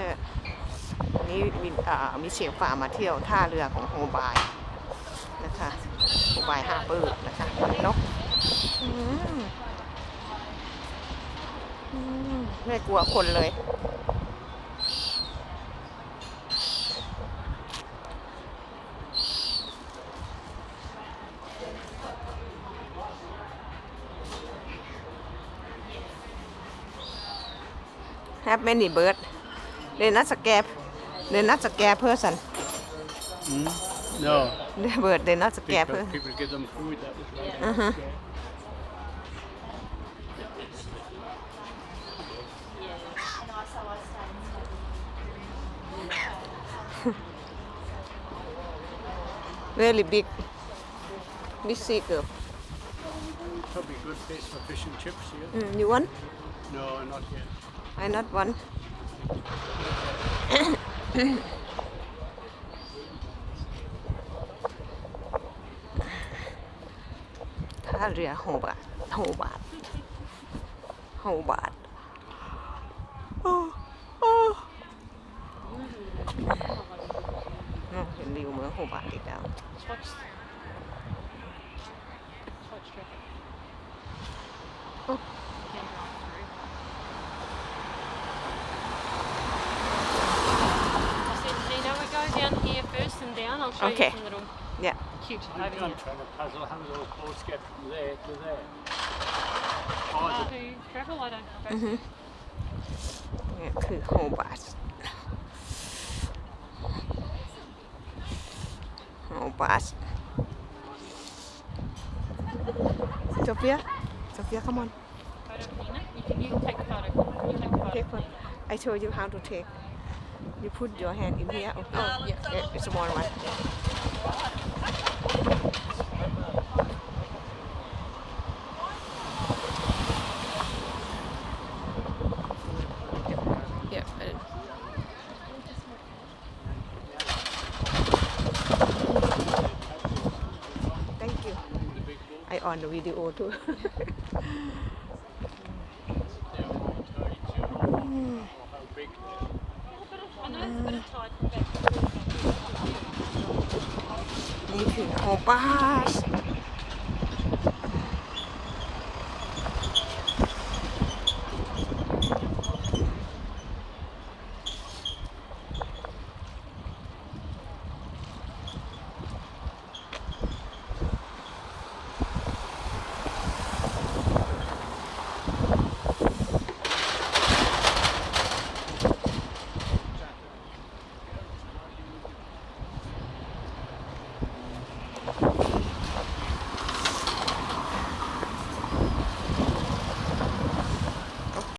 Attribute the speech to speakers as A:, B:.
A: ออวันนี้มีอ่ามีเชียงฝ่ามาเที่ยวท่าเรือของโฮบายนะคะโฮบายฮาร์เบอร์นะคะนกไม่กลัวคนเลย have many bird they not scare they not scare person
B: Mm. No.
A: the bird they not scare
B: People,
A: person
B: people give them food. That was right.
A: Uh-huh. very big big sea girl
B: Probably a good place for fish and chips here.
A: mm, you want
B: No, not yet.
A: I not want ถ้าเรือหกบาทหกบาทหกบาทเห็นริวเมื่อหกบาทอีกแล้ว
C: โอ้ Show
A: okay.
C: you some little
A: yeah.
C: cute
B: I'm,
C: over
B: I'm
C: here.
B: trying to puzzle how those boats get from there to there. Ah,
C: oh, travel? I don't know.
A: Mm -hmm. Yeah, cool Hobart. Hobart. Sophia? Sophia, come on.
C: You can, you can take a photo. You take a photo.
A: Take one. I told you how to take you put your hand in here? Oh, oh yeah, yeah it's small one. Yeah yeah thank you. I on the video too.
B: Oh,
A: นี่คือโฮบาส